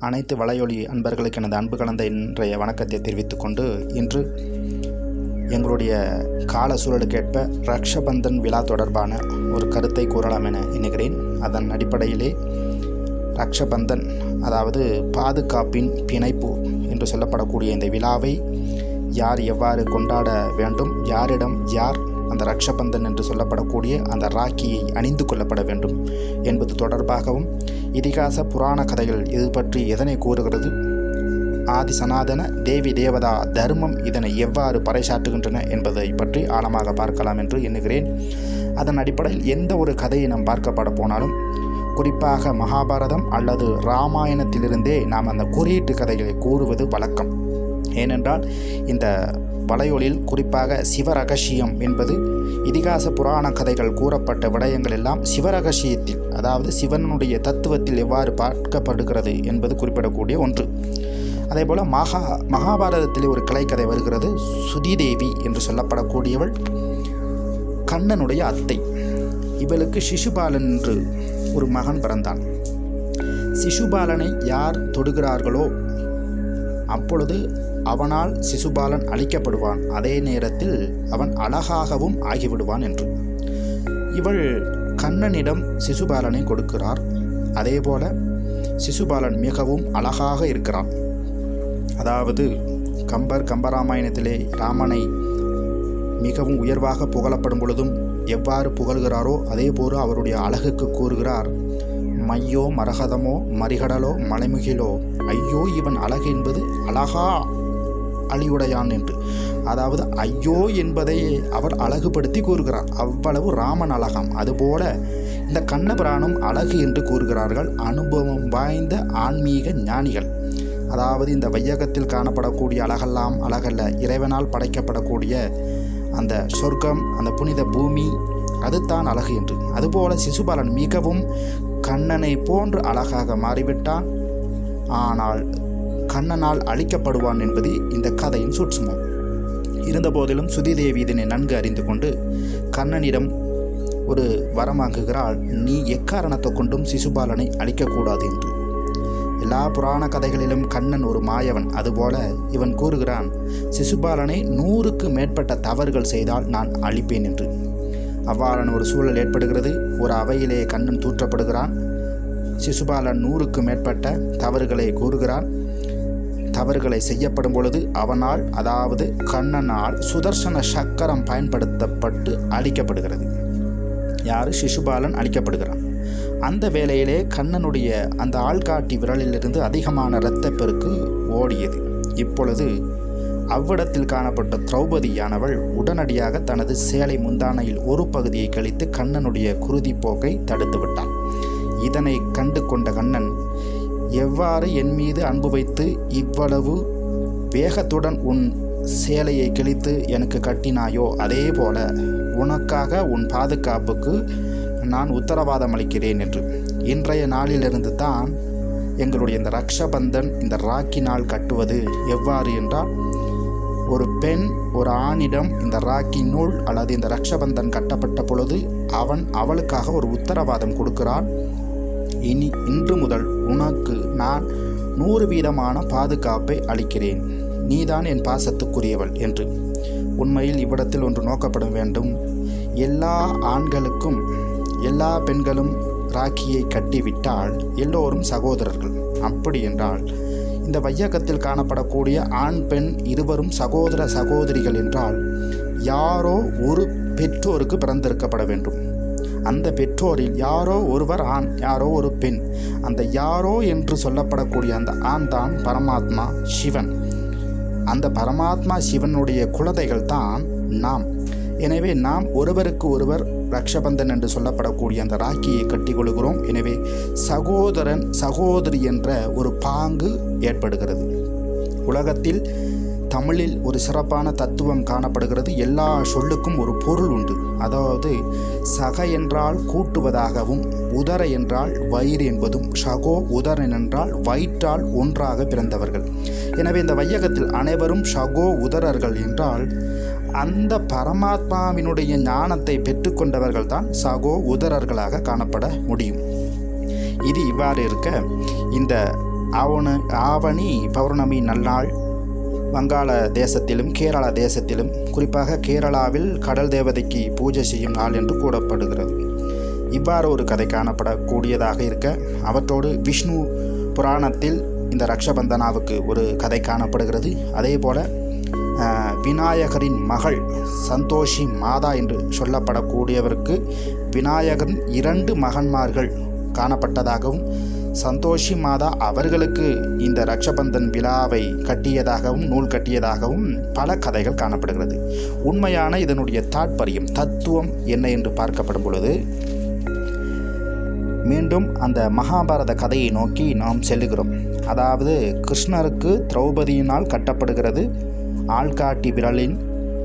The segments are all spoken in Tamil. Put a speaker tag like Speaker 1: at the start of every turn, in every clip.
Speaker 1: அனைத்து வலையொலி அன்பர்களுக்கு எனது அன்பு கலந்த இன்றைய வணக்கத்தை தெரிவித்துக்கொண்டு இன்று எங்களுடைய கால சூழலுக்கேற்ப ரக்ஷபந்தன் விழா தொடர்பான ஒரு கருத்தை கூறலாம் என எண்ணுகிறேன். அதன் அடிப்படையிலே ரக்ஷபந்தன் அதாவது பாதுகாப்பின் பிணைப்பு என்று சொல்லப்படக்கூடிய இந்த விழாவை யார் எவ்வாறு கொண்டாட வேண்டும் யாரிடம் யார் அந்த ரக்ஷபந்தன் என்று சொல்லப்படக்கூடிய அந்த ராக்கியை அணிந்து கொள்ளப்பட வேண்டும் என்பது தொடர்பாகவும் இதிகாச புராண கதைகள் இது பற்றி எதனை கூறுகிறது? ஆதி சனாதன தேவி தேவதா தர்மம் இதனை எவ்வாறு பறைசாற்றுகின்றன என்பதை பற்றி ஆழமாக பார்க்கலாம் என்று எண்ணுகிறேன். அதன் அடிப்படையில் எந்த ஒரு கதையை நாம் பார்க்கப்பட போனாலும் குறிப்பாக மகாபாரதம் அல்லது இராமாயணத்திலிருந்தே நாம் அந்த குறியீட்டு கதைகளை கூறுவது வழக்கம். ஏனென்றால் இந்த வலையொலில் குறிப்பாக சிவரகசியம் என்பது இதிகாச புராண கதைகள் கூறப்பட்ட விடயங்கள் எல்லாம் சிவரகசியத்தில் அதாவது சிவனுடைய தத்துவத்தில் எவ்வாறு பார்க்கப்படுகிறது என்பது குறிப்பிடக்கூடிய ஒன்று. அதேபோல் மகா மகாபாரதத்தில் ஒரு கலைக்கதை வருகிறது சுதிதேவி என்று சொல்லப்படக்கூடியவள் கண்ணனுடைய அத்தை. இவளுக்கு சிசுபாலன் என்று ஒரு மகன் பிறந்தான். சிசுபாலனை யார் தொடுகிறார்களோ அப்பொழுது அவனால் சிசுபாலன் அழிக்கப்படுவான். அதே நேரத்தில் அவன் அழகாகவும் ஆகிவிடுவான் என்று. இவள் கண்ணனிடம் சிசுபாலனை கொடுக்கிறார். அதேபோல சிசுபாலன் மிகவும் அழகாக இருக்கிறான். அதாவது கம்பர் கம்பராமாயணத்திலே ராமனை மிகவும் உயர்வாக புகழப்படும் பொழுதும் எவ்வாறு புகழ்கிறாரோ அதேபோல அவருடைய அழகுக்கு கூறுகிறார். மையோ மரகதமோ மரிகடலோ மலைமுகிலோ ஐயோ இவன் அழகு என்பது அழகா அழிவுடையான் என்று. அதாவது ஐயோ என்பதை அவர் அழகுபடுத்தி கூறுகிறார். அவ்வளவு ராமன் அழகாம். அதுபோல இந்த கண்ணபிரானும் அழகு என்று கூறுகிறார்கள். அனுபவம் வாய்ந்த ஆன்மீக ஞானிகள். அதாவது இந்த வையகத்தில் காணப்படக்கூடிய அழகெல்லாம் அழகல்ல. இறைவனால் படைக்கப்படக்கூடிய அந்த சொர்க்கம் அந்த புனித பூமி அதுதான் அழகு என்று. அதுபோல சிசுபாலன் மிகவும் கண்ணனை போன்று அழகாக மாறிவிட்டான். ஆனால் கண்ணனால் அழிக்கப்படுவான் என்பது இந்த கதையின் சூட்சுமம். இருந்தபோதிலும் சுதிதேவி இதனை நன்கு அறிந்து கொண்டு கண்ணனிடம் ஒரு வரமாங்குகிறாள் நீ எக்காரணத்தை கொண்டும் சிசுபாலனை அழிக்கக்கூடாது என்று. எல்லா புராண கதைகளிலும் கண்ணன் ஒரு மாயவன் அதுபோல இவன் கூறுகிறான் சிசுபாலனை நூறுக்கு மேற்பட்ட தவறுகள் செய்தால் நான் அழிப்பேன் என்று. அவ்வாறான ஒரு சூழல் ஏற்படுகிறது. ஒரு அவையிலே கண்ணன் தூற்றப்படுகிறான். சிசுபாலன் நூறுக்கு மேற்பட்ட தவறுகளை கூறுகிறான். தவறுகளை செய்யப்படும் பொழுது அவனால் அதாவது கண்ணனால் சுதர்சன சக்கரம் பயன்படுத்தப்பட்டு அழிக்கப்படுகிறது. யார்? சிசுபாலன் அழிக்கப்படுகிறான். அந்த வேளையிலே கண்ணனுடைய அந்த ஆள்காட்டி விரலிலிருந்து அதிகமான இரத்தப்பெருக்கு ஓடியது. இப்பொழுது அவ்விடத்தில் காணப்பட்ட திரௌபதியானவள் உடனடியாக தனது சேலை முந்தானையில் ஒரு பகுதியை கழித்து கண்ணனுடைய குருதி போக்கை தடுத்துவிட்டாள். இதனை கண்டு கொண்ட கண்ணன் எவ்வாறு என் மீது அன்பு வைத்து இவ்வளவு வேகத்துடன் உன் சேலையை கிழித்து எனக்கு கட்டினாயோ அதே போல உனக்காக உன் பாதுகாப்புக்கு நான் உத்தரவாதம் அளிக்கிறேன் என்று. இன்றைய நாளிலிருந்து தான் எங்களுடைய இந்த ரக்ஷபந்தன் இந்த ராக்கி நாள் கட்டுவது எவ்வாறு என்றால் ஒரு பெண் ஒரு ஆணிடம் இந்த ராக்கி நூல் அல்லது இந்த ரக்ஷபந்தன் கட்டப்பட்ட பொழுது அவன் அவளுக்காக ஒரு உத்தரவாதம் கொடுக்கிறான். இனி இன்று முதல் உனக்கு நான் நூறு வீதமான பாதுகாப்பை அளிக்கிறேன். நீதான் என் பாசத்துக்குரியவள் என்று. உண்மையில் இவ்விடத்தில் ஒன்று நோக்கப்பட வேண்டும். எல்லா ஆண்களுக்கும் எல்லா பெண்களும் ராக்கியை கட்டிவிட்டால் எல்லோரும் சகோதரர்கள். அப்படி என்றால் இந்த வையகத்தில் காணப்படக்கூடிய ஆண் பெண் இருவரும் சகோதர சகோதரிகள் என்றால் யாரோ ஒரு பெற்றோருக்கு பிறந்திருக்கப்பட வேண்டும். அந்த பெற்றோரில் யாரோ ஒருவர் ஆண் யாரோ ஒரு பெண். அந்த யாரோ என்று சொல்லப்படக்கூடிய அந்த ஆண் தான் பரமாத்மா சிவன். அந்த பரமாத்மா சிவனுடைய குழந்தைகள் தான் நாம். எனவே நாம் ஒருவருக்கு ஒருவர் ரக்ஷபந்தன் என்று சொல்லப்படக்கூடிய அந்த ராக்கியை கட்டிக்கொள்கிறோம். எனவே சகோதரன் சகோதரி என்ற ஒரு பாங்கு ஏற்படுகிறது. உலகத்தில் தமிழில் ஒரு சிறப்பான தத்துவம் காணப்படுகிறது. எல்லா சொல்லுக்கும் ஒரு பொருள் உண்டு. அதாவது சக என்றால் கூட்டுவதாகவும் உதர என்றால் வயிறு என்பதும் சகோ உதரன் என்றால் வயிற்றால் ஒன்றாக பிறந்தவர்கள். எனவே இந்த வையகத்தில் அனைவரும் சகோ உதரர்கள் என்றால் அந்த பரமாத்மாவினுடைய ஞானத்தை பெற்றுக்கொண்டவர்கள் தான் சகோ உதரர்களாக காணப்பட முடியும். இது இவ்வாறு இருக்க இந்த ஆவண ஆவணி பௌர்ணமி நல்லாள் வங்காள தேசத்திலும் கேரள தேசத்திலும் குறிப்பாக கேரளாவில் கடல் தேவதைக்கு பூஜை செய்யும் நாள் என்று கூறப்படுகிறது. இவ்வாறு ஒரு கதை காணப்படக்கூடியதாக இருக்க அவற்றோடு விஷ்ணு புராணத்தில் இந்த ரக்ஷபந்தனாவுக்கு ஒரு கதை காணப்படுகிறது. அதே போல் விநாயகரின் மகள் சந்தோஷி மாதா என்று சொல்லப்படக்கூடியவருக்கு விநாயகரின் இரண்டு மகன்மார்கள் காணப்பட்டதாகவும் சந்தோஷி மாதா அவர்களுக்கு இந்த ரக்ஷபந்தன் விழாவை கட்டியதாகவும் நூல் கட்டியதாகவும் பல கதைகள் காணப்படுகிறது. உண்மையான இதனுடைய தாற்பயம் தத்துவம் என்ன என்று பார்க்கப்படும் பொழுது மீண்டும் அந்த மகாபாரத கதையை நோக்கி நாம் செல்லுகிறோம். அதாவது கிருஷ்ணருக்கு திரௌபதியினால் கட்டப்படுகிறது ஆள்காட்டி விரலின்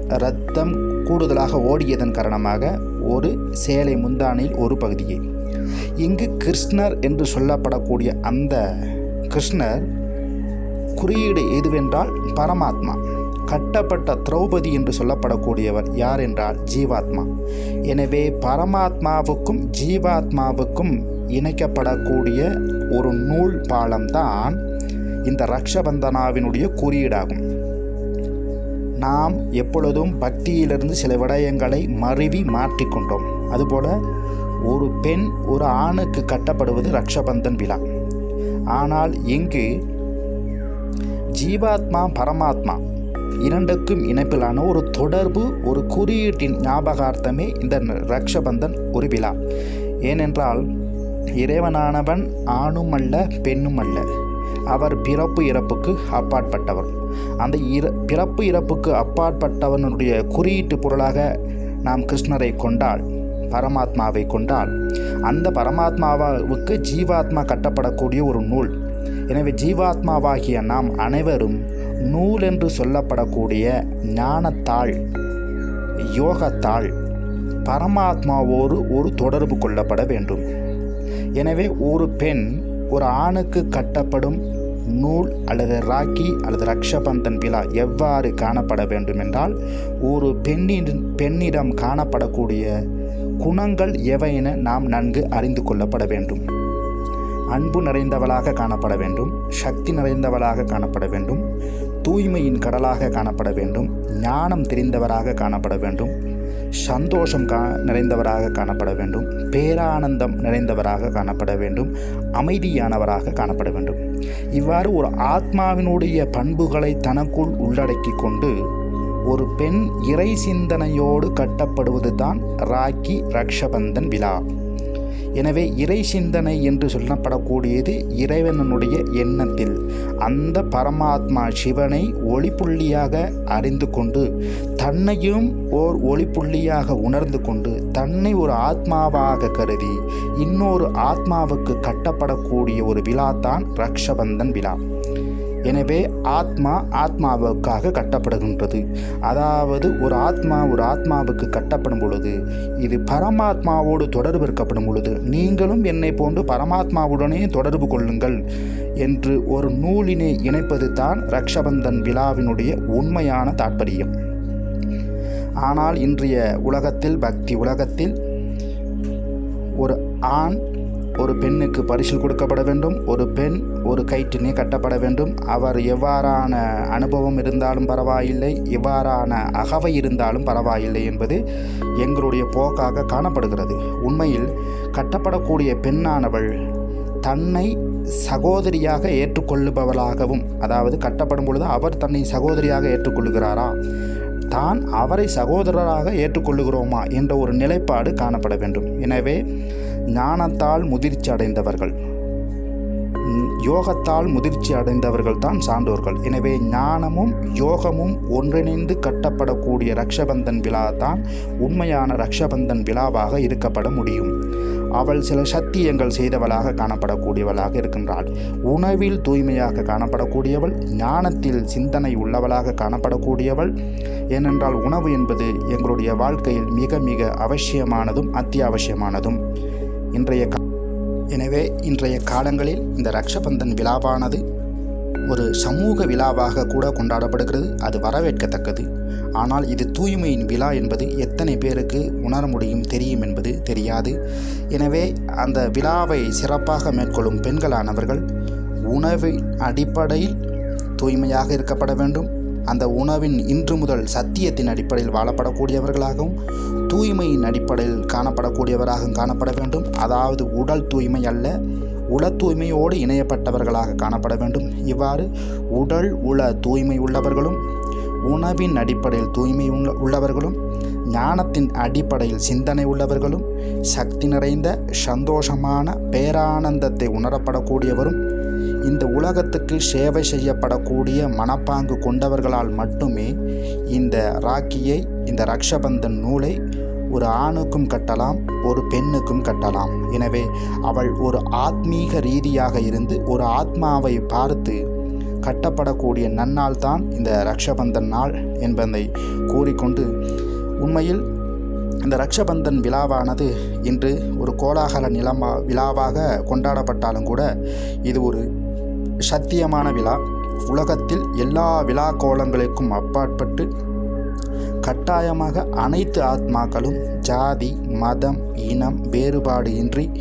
Speaker 1: இரத்தம் கூடுதலாக ஓடியதன் காரணமாக ஒரு சேலை முந்தானையில் ஒரு பகுதியை. இங்கு கிருஷ்ணர் என்று சொல்லப்படக்கூடிய அந்த கிருஷ்ணர் குறியீடு எதுவென்றால் பரமாத்மா. கட்டப்பட்ட திரௌபதி என்று சொல்லப்படக்கூடியவர் யார் என்றால் ஜீவாத்மா. எனவே பரமாத்மாவுக்கும் ஜீவாத்மாவுக்கும் இணைக்கப்படக்கூடிய ஒரு நூல் பாலம்தான் இந்த ரக்ஷபந்தனாவினுடைய குறியீடாகும். நாம் எப்பொழுதும் பக்தியிலிருந்து சில விடயங்களை மருவி மாற்றிக்கொண்டோம். அதுபோல் ஒரு பெண் ஒரு ஆணுக்கு கட்டப்படுவது ரக்ஷபந்தன் விழா. ஆனால் இங்கு ஜீவாத்மா பரமாத்மா இரண்டுக்கும் இணைப்பிலான ஒரு தொடர்பு ஒரு குறியீட்டின் ஞாபகார்த்தமே இந்த ரக்ஷபந்தன் ஒரு விழா. ஏனென்றால் இறைவனானவன் ஆணும் அல்ல பெண்ணும் அல்ல அவர் பிறப்பு இறப்புக்கு அப்பாற்பட்டவர். அந்த இற பிறப்பு இறப்புக்கு அப்பாற்பட்டவனுடைய குறியீட்டு பொருளாக நாம் கிருஷ்ணரை கொண்டால் பரமாத்மாவை கொண்டால் அந்த பரமாத்மாவுக்கு ஜீவாத்மா கட்டப்படக்கூடிய ஒரு நூல். எனவே ஜீவாத்மாவாகிய நாம் அனைவரும் நூல் என்று சொல்லப்படக்கூடிய ஞானத்தாள் யோகத்தாள் பரமாத்மாவோடு ஒரு தொடர்பு கொள்ளப்பட வேண்டும். எனவே ஒரு பெண் ஒரு ஆணுக்கு கட்டப்படும் நூல் அல்லது ராக்கி அல்லது ரக்ஷபந்தன் விழா எவ்வாறு காணப்பட வேண்டும் என்றால் ஒரு பெண்ணின் பெண்ணிடம் காணப்படக்கூடிய குணங்கள் எவை என நாம் நன்கு அறிந்து கொள்ளப்பட வேண்டும். அன்பு நிறைந்தவளாக காணப்பட வேண்டும் சக்தி நிறைந்தவளாக காணப்பட வேண்டும் தூய்மையின் கடலாக காணப்பட வேண்டும் ஞானம் தெரிந்தவராக காணப்பட வேண்டும் சந்தோஷம் கா நிறைந்தவராக காணப்பட வேண்டும். பேரானந்தம் நிறைந்தவராக காணப்பட வேண்டும். அமைதியானவராக காணப்பட வேண்டும். இவ்வாறு ஒரு ஆத்மாவினுடைய பண்புகளை தனக்குள் உள்ளடக்கி கொண்டு ஒரு பெண் இறை சிந்தனையோடு கட்டப்படுவது தான் ராக்கி ரக்ஷபந்தன் விழா. எனவே இறை சிந்தனை என்று சொல்லப்படக்கூடியது இறைவனுடைய எண்ணத்தில். அந்த பரமாத்மா சிவனை ஒளிப்புள்ளியாக அறிந்து கொண்டு தன்னையும் ஓர் ஒளிப்புள்ளியாக உணர்ந்து கொண்டு தன்னை ஒரு ஆத்மாவாக கருதி இன்னொரு ஆத்மாவுக்கு கட்டப்படக்கூடிய ஒரு விழா தான் ரக்ஷபந்தன் விழா. எனவே ஆத்மா ஆத்மாவுக்காக கட்டப்படுகின்றது. அதாவது ஒரு ஆத்மா ஒரு ஆத்மாவுக்கு கட்டப்படும் பொழுது இது பரமாத்மாவோடு தொடர்பு இருக்கப்படும் பொழுது நீங்களும் என்னை போன்று பரமாத்மாவுடனே தொடர்பு கொள்ளுங்கள் என்று ஒரு நூலினை இணைப்பது தான் ரக்ஷபந்தன் விழாவினுடைய உண்மையான தாற்பயம். ஆனால் இன்றைய உலகத்தில் பக்தி உலகத்தில் ஒரு ஆண் ஒரு பெண்ணுக்கு பரிசில் கொடுக்கப்பட வேண்டும் ஒரு பெண் ஒரு கயிற்றினை கட்டப்பட வேண்டும். அவர் எவ்வாறான அனுபவம் இருந்தாலும் பரவாயில்லை எவ்வாறான அகவை இருந்தாலும் பரவாயில்லை என்பது எங்களுடைய போக்காக காணப்படுகிறது. உண்மையில் கட்டப்படக்கூடிய பெண்ணானவள் தன்னை சகோதரியாக ஏற்றுக்கொள்ளுபவளாகவும் அதாவது கட்டப்படும் பொழுது அவர் தன்னை சகோதரியாக ஏற்றுக்கொள்கிறாரா தான் அவரை சகோதரராக ஏற்றுக்கொள்ளுகிறோமா என்ற ஒரு நிலைப்பாடு காணப்பட வேண்டும். எனவே ஞானத்தால் முதிர்ச்சி அடைந்தவர்கள் யோகத்தால் முதிர்ச்சி அடைந்தவர்கள் தான் சான்றோர்கள். எனவே ஞானமும் யோகமும் ஒன்றிணைந்து கட்டப்படக்கூடிய ரக்ஷபந்தன் விழா தான் உண்மையான ரக்ஷபந்தன் விழாவாக இருக்கப்பட முடியும். அவள் சில சத்தியங்கள் செய்தவளாக காணப்படக்கூடியவளாக இருக்கின்றாள். உணவில் தூய்மையாக காணப்படக்கூடியவள் ஞானத்தில் சிந்தனை உள்ளவளாக காணப்படக்கூடியவள். ஏனென்றால் உணவு என்பது எங்களுடைய வாழ்க்கையில் மிக மிக அவசியமானதும் அத்தியாவசியமானதும். இன்றைய எனவே இன்றைய காலங்களில் இந்த ரக்ஷபந்தன் விழாவானது ஒரு சமூக விழாவாக கூட கொண்டாடப்படுகிறது. அது வரவேற்கத்தக்கது. ஆனால் இது தூய்மையின் விழா என்பது எத்தனை பேருக்கு உணர முடியும் தெரியும் என்பது தெரியாது. எனவே அந்த விழாவை சிறப்பாக மேற்கொள்ளும் பெண்களானவர்கள் உணவின் அடிப்படையில் தூய்மையாக இருக்கப்பட வேண்டும். அந்த உணவின் இன்று முதல் சத்தியத்தின் அடிப்படையில் வாழப்படக்கூடியவர்களாகவும் தூய்மையின் அடிப்படையில் காணப்படக்கூடியவராகவும் காணப்பட வேண்டும். அதாவது உடல் தூய்மை அல்ல உள தூய்மையோடு இணையப்பட்டவர்களாக காணப்பட வேண்டும். இவ்வாறு உடல் உள தூய்மை உள்ளவர்களும் உணவின் அடிப்படையில் தூய்மை உள்ள உள்ளவர்களும் ஞானத்தின் அடிப்படையில் சிந்தனை உள்ளவர்களும் சக்தி நிறைந்த சந்தோஷமான பேரானந்தத்தை உணரப்படக்கூடியவரும் இந்த உலகத்துக்கு சேவை செய்யப்படக்கூடிய மனப்பாங்கு கொண்டவர்களால் மட்டுமே இந்த ராக்கியை இந்த ரக்ஷபந்தன் நூலை ஒரு ஆணுக்கும் கட்டலாம் ஒரு பெண்ணுக்கும் கட்டலாம். எனவே அவள் ஒரு ஆத்மீக ரீதியாக இருந்து ஒரு ஆத்மாவை பார்த்து கட்டப்படக்கூடிய நன்னாள் தான் இந்த ரக்ஷபந்தன் நாள் என்பதை கூறிக்கொண்டு உண்மையில் இந்த ரக்ஷபந்தன் விழாவானது இன்று ஒரு கோலாகல நிலமா விழாவாக கொண்டாடப்பட்டாலும் கூட இது ஒரு சத்தியமான விழா. உலகத்தில் எல்லா விழா கோலங்களுக்கும் அப்பாற்பட்டு கட்டாயமாக அனைத்து ஆத்மாக்களும் ஜாதி மதம் இனம் வேறுபாடு இன்றி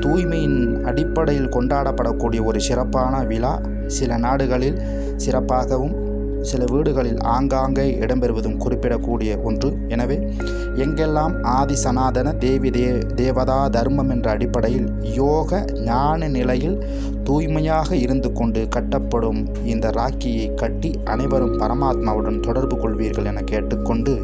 Speaker 1: தூய்மையின் அடிப்படையில் கொண்டாடப்படக்கூடிய ஒரு சிறப்பான விழா. சில நாடுகளில் சிறப்பாகவும் சில வீடுகளில் ஆங்காங்கே இடம்பெறுவதும் குறிப்பிடக்கூடிய ஒன்று. எனவே எங்கெல்லாம் ஆதி சனாதன தேவி தே தேவதா தர்மம் என்ற அடிப்படையில் யோக ஞான நிலையில் தூய்மையாக இருந்து கொண்டு கட்டப்படும் இந்த ராக்கியை கட்டி அனைவரும் பரமாத்மாவுடன் தொடர்பு கொள்வீர்கள் என கேட்டுக்கொண்டு